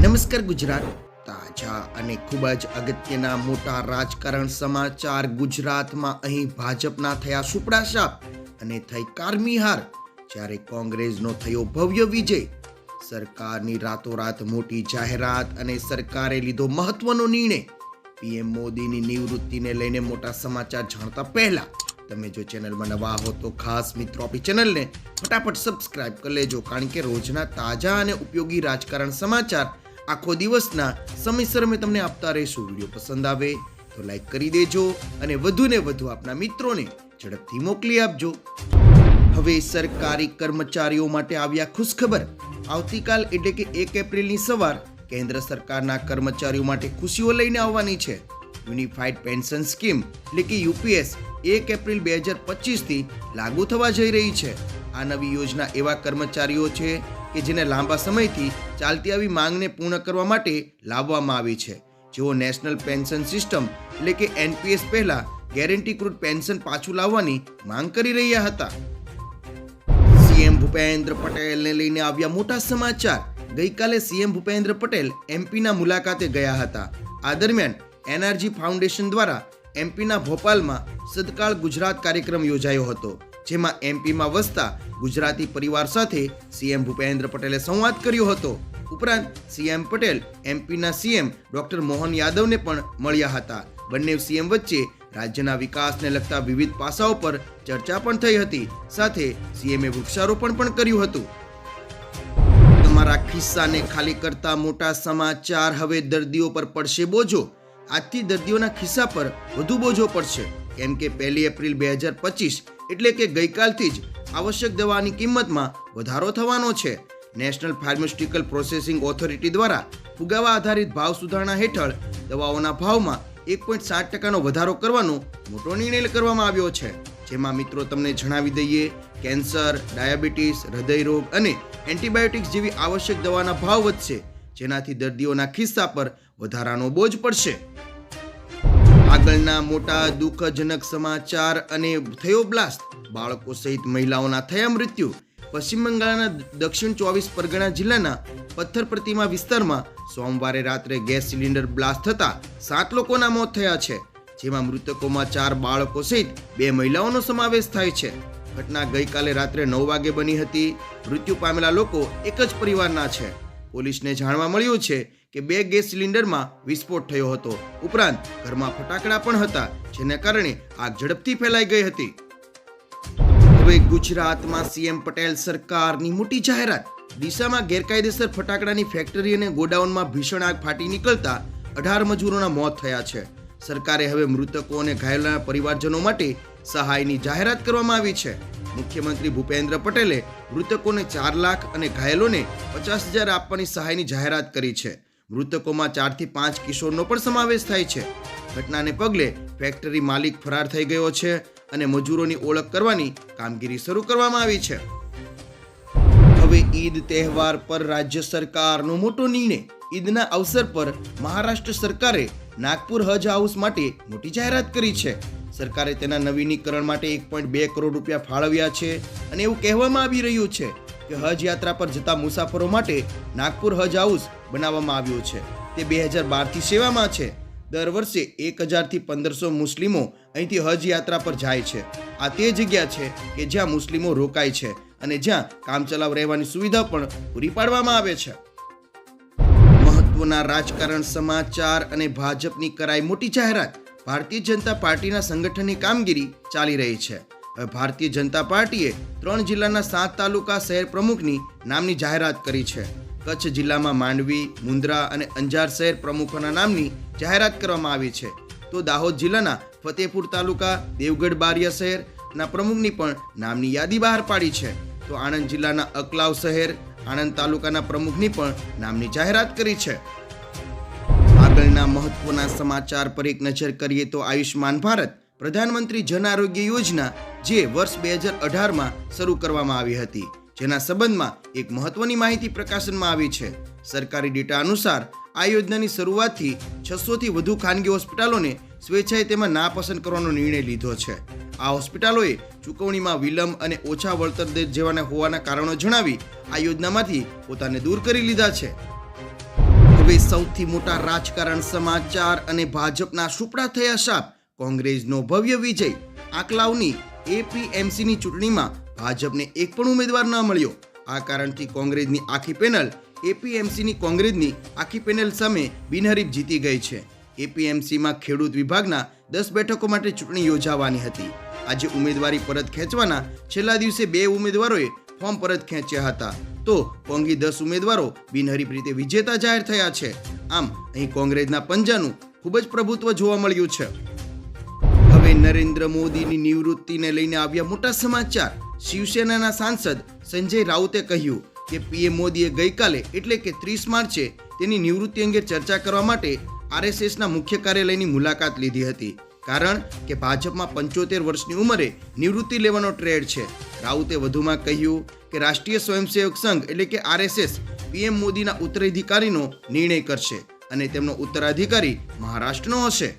નમસ્કાર ગુજરાત. તાજા અને ખૂબ જ અગત્યના મોટા રાજકારણ સમાચાર ગુજરાતમાં અહીં ભાજપના થયા સુપડા સાપ અને થઈ કારમી હાર જ્યારે કોંગ્રેસનો થયો ભવ્ય વિજય. સરકારની રાતોરાત મોટી જાહેરાત અને સરકારે લીધો મહત્વનો નિર્ણય. પીએમ મોદીની નિવૃત્તિને લઈને મોટા સમાચાર જાણતા પહેલા તમે જો ચેનલમાં નવા હો તો ખાસ મિત્રો આપણી ચેનલને ફટાફટ સબસ્ક્રાઇબ કરી લેજો, કારણ કે રોજના તાજા અને ઉપયોગી રાજકારણ સમાચાર આખો દિવસના સમયસર અમે તમને આપતા રહીશું. વીડિયો પસંદ આવે તો લાઈક કરી દેજો અને વધુને વધુ આપના મિત્રોને ઝડપથી મોકલી આપજો. હવે સરકારી કર્મચારીઓ માટે આવ્યા ખુશખબર. આવતીકાલ એટલે કે એક એપ્રિલની સવાર કેન્દ્ર સરકારના કર્મચારીઓ માટે ખુશીઓ લઈને આવવાની છે. યુનિફાઈડ પેન્શન સ્કીમ એટલે કે યુપીએસ એક એપ્રિલ બે હજાર પચીસથી લાગુ થવા જઈ રહી છે. આ નવી યોજના એવા કર્મચારીઓ છે કે જેને લાંબા સમયથી ચાલતી આવી માંગને પૂર્ણ કરવા માટે લાવવામાં આવી છે. જેઓ નેશનલ પેન્શન સિસ્ટમ એટલે કે એનપીએસ પહેલા ગેરંટીકૃત પેન્શન પાછું લાવવાની માંગ કરી રહ્યા હતા. સીએમ ભૂપેન્દ્ર પટેલને લઈને આવ્યા મોટા સમાચાર. ગઈકાલે સીએમ ભૂપેન્દ્ર પટેલ એમપીના મુલાકાતે ગયા હતા. આ દરમિયાન એનઆરજી ફાઉન્ડેશન દ્વારા એમપીના ભોપાલમાં સદકાળ ગુજરાત કાર્યક્રમ યોજાયો હતો. જેમાં એમપીમાં વસતા ગુજરાતી પરિવાર સાથે સીએમ ભૂપેન્દ્ર પટેલે સંવાદ કર્યો હતો. ઉપરાંત સીએમ પટેલ, એમપીના સીએમ ડોક્ટર મોહન યાદવને પણ મળ્યા હતા. બંને સીએમ વચ્ચે રાજ્યના વિકાસને લગતા વિવિધ પાસાઓ પર ચર્ચા પણ થઈ હતી. સાથે સીએમએ વૃક્ષારોપણ પણ કર્યું હતું. તમારા ખિસ્સાને ખાલી કરતા મોટા સમાચાર હવે દર્દીઓ પર પડશે બોજો. આજથી દર્દીઓના ખિસ્સા પર વધુ બોજો પડશે. કેમ કે પહેલી એપ્રિલ બે હજાર પચીસ એટલે કે ગઈકાલથી જ આવશ્યક દવાની કિંમતમાં વધારો થવાનો છે. નેશનલ ફાર્માસ્યુટિકલ પ્રોસેસિંગ ઓથોરિટી દ્વારા ફુગાવા આધારિત ભાવ સુધારણા હેઠળ દવાઓના ભાવમાં એક પોઈન્ટ સાત ટકાનો વધારો કરવાનો મોટો નિર્ણય કરવામાં આવ્યો છે. જેમાં મિત્રો તમને જણાવી દઈએ, કેન્સર, ડાયાબિટીસ, હૃદયરોગ અને એન્ટીબાયોટિક્સ જેવી આવશ્યક દવાના ભાવ વધશે, જેનાથી દર્દીઓના ખિસ્સા પર વધારાનો બોજ પડશે. આગળના મોટા દુઃખજનક સમાચાર અને થયો બ્લાસ્ટ. બાળકો સહિત મહિલાઓના થયા મૃત્યુ. પશ્ચિમ બંગાળના દક્ષિણ ચોવીસ પરગણા જિલ્લાના પથ્થર પ્રતિમા વિસ્તારમાં સોમવારે રાત્રે ગેસ સિલિન્ડર બ્લાસ્ટ થતા સાત લોકોના મોત થયા છે, જેમાં મૃતકોમાં ચાર બાળકો સહિત બે મહિલાઓનો સમાવેશ થાય છે. ઘટના ગઈકાલે રાત્રે નવ વાગે બની હતી. મૃત્યુ પામેલા લોકો એક જ પરિવારના છે. પોલીસને જાણવા મળ્યું છે કે બે ગેસ સિલિન્ડરમાં વિસ્ફોટ થયો હતો. ઉપરાંત, ઘરમાં ફટાકડા પણ હતા, જેને કારણે આગ ઝડપથી ફેલાઈ ગઈ હતી. હવે ગુજરાતમાં સીએમ પટેલ સરકારની મોટી જાહેરાત. દિશામાં ગેરકાયદેસર ફટાકડાની ફેક્ટરી અને ગોડાઉનમાં ભીષણ આગ ફાટી નીકળતા અઢાર મજૂરોના મોત થયા છે. સરકારે હવે મૃતકો અને ઘાયલોના પરિવારજનો માટે સહાયની જાહેરાત કરવામાં આવી છે. મુખ્યમંત્રી ભૂપેન્દ્ર પટેલે મૃતકોને ચાર લાખ અને ઘાયલોને પચાસ હજાર આપવાની સહાયની જાહેરાત કરી છે. મૃતકોમાં ચારથી પાંચ કિશોરનો પણ સમાવેશ થાય છે. ઘટનાને પગલે ફેક્ટરી માલિક ફરાર થઈ ગયો છે અને મજૂરોની ઓળખ કરવાની કામગીરી શરૂ કરવામાં આવી છે. હવે ઈદ તહેવાર પર રાજ્ય સરકારનો મોટો નિર્ણય. ઈદના અવસર પર મહારાષ્ટ્ર સરકારે નાગપુર હજ હાઉસ માટે મોટી જાહેરાત કરી છે. સરકારે તેના નવીનીકરણ માટે એક પોઈન્ટ બે કરોડ રૂપિયા ફાળવ્યા છે અને એવું કહેવામાં આવી રહ્યું છે. કે હજ યાત્રા પર જતા મુસાફરો માટે નાગપુર હજ હાઉસ બનાવવામાં આવ્યું છે. તે બે હજાર બારથી સેવામાં છે. દર વર્ષે એક હજારથી પંદરસો મુસ્લિમો અહીંથી હજ યાત્રા પર જાય છે. આ તે જગ્યા છે કે જ્યાં મુસ્લિમો રોકાય છે અને જ્યાં કામચલાઉ રહેવાની સુવિધા પણ પૂરી પાડવામાં આવે છે. મહત્વના રાજકારણ, સમાચાર અને ભાજપની કરાઈ મોટી જાહેરાત ભારતીય જનતા પાર્ટીના સંગઠનની કામગીરી ચાલી રહી છે. ભારતીય જનતા પાર્ટીએ ત્રણ જિલ્લાના સાત તાલુકા શહેર પ્રમુખની નામની જાહેરાત કરી છે. કચ્છ જિલ્લામાં માંડવી મુન્દ્રા અને અંજાર શહેર પ્રમુખોના નામની જાહેરાત કરવામાં આવી છે. તો દાહોદ જિલ્લાના ફતેપુર તાલુકા, દેવગઢ બારિયા શહેરના પ્રમુખની પણ નામની યાદી બહાર પાડી છે. તો આણંદ જિલ્લાના અકલાવ શહેર, આણંદ તાલુકાના પ્રમુખની પણ નામની જાહેરાત કરી છે. આગળના મહત્વના સમાચાર પર એક નજર કરીએ તો આયુષ્માન ભારત પ્રધાનમંત્રી જન આરોગ્ય યોજના જે વર્ષ બે હજાર અઢારમાં શરૂ કરવામાં આવી હતી. જેના સંબંધમાં એક મહત્વની માહિતી પ્રકાશનમાં આવી છે. સરકારી ડેટા અનુસાર આ યોજનાની શરૂઆતથી છસોથી વધુ ખાનગી હોસ્પિટલોને સ્વેચ્છાએ તેમાં નાપસંદ કરવાનો નિર્ણય લીધો છે. આ હોસ્પિટલોએ ચૂકવણીમાં વિલંબ અને ઓછા વળતર દર જેવાના હોવાના કારણો જણાવી આ યોજનામાંથી પોતાને દૂર કરી લીધા છે. હવે સૌથી મોટા રાજકારણ, સમાચાર અને ભાજપના સુપડા થયા સાપ કોંગ્રેસનો ભવ્ય વિજય. આકલાવની એપીએમસીની ચૂંટણીમાં ભાજપને એક પણ ઉમેદવાર ન મળ્યો. આ કારણથી કોંગ્રેસની આખી પેનલ, એપીએમસીની કોંગ્રેસની આખી પેનલ સામે બિનહરીફ જીતી ગઈ છે. એપીએમસીમાં ખેડૂત વિભાગના દસ બેઠકો માટે ચૂંટણી યોજાવાની હતી. આજે ઉમેદવારી પરત ખેંચવાના છેલ્લા દિવસે બે ઉમેદવારોએ ફોર્મ પરત ખેંચ્યા હતા. તો કોંગી દસ ઉમેદવારો બિનહરીફ રીતે વિજેતા જાહેર થયા છે. આમ અહીં કોંગ્રેસના પંજાનું ખૂબ જ પ્રભુત્વ જોવા મળ્યું છે. નરેન્દ્ર મોદીની નિવૃત્તિને લઈને આવ્યા મોટા સમાચાર. શિવસેનાના સાંસદ સંજય રાઉતે કહ્યું કે પીએમ મોદીએ ગઈકાલે, એટલે કે ત્રીસ માર્ચે, તેની નિવૃત્તિ અંગે ચર્ચા કરવા માટે આરએસએસના મુખ્ય કાર્યાલયની મુલાકાત લીધી હતી. કારણ કે ભાજપમાં પંચોતેર વર્ષની ઉંમરે નિવૃત્તિ લેવાનો ટ્રેડ છે. રાઉતે વધુમાં કહ્યું કે રાષ્ટ્રીય સ્વયંસેવક સંઘ, એટલે કે આરએસએસ, પીએમ મોદીના ઉત્તરાધિકારીનો નિર્ણય કરશે અને તેમનો ઉત્તરાધિકારી મહારાષ્ટ્રનો હશે.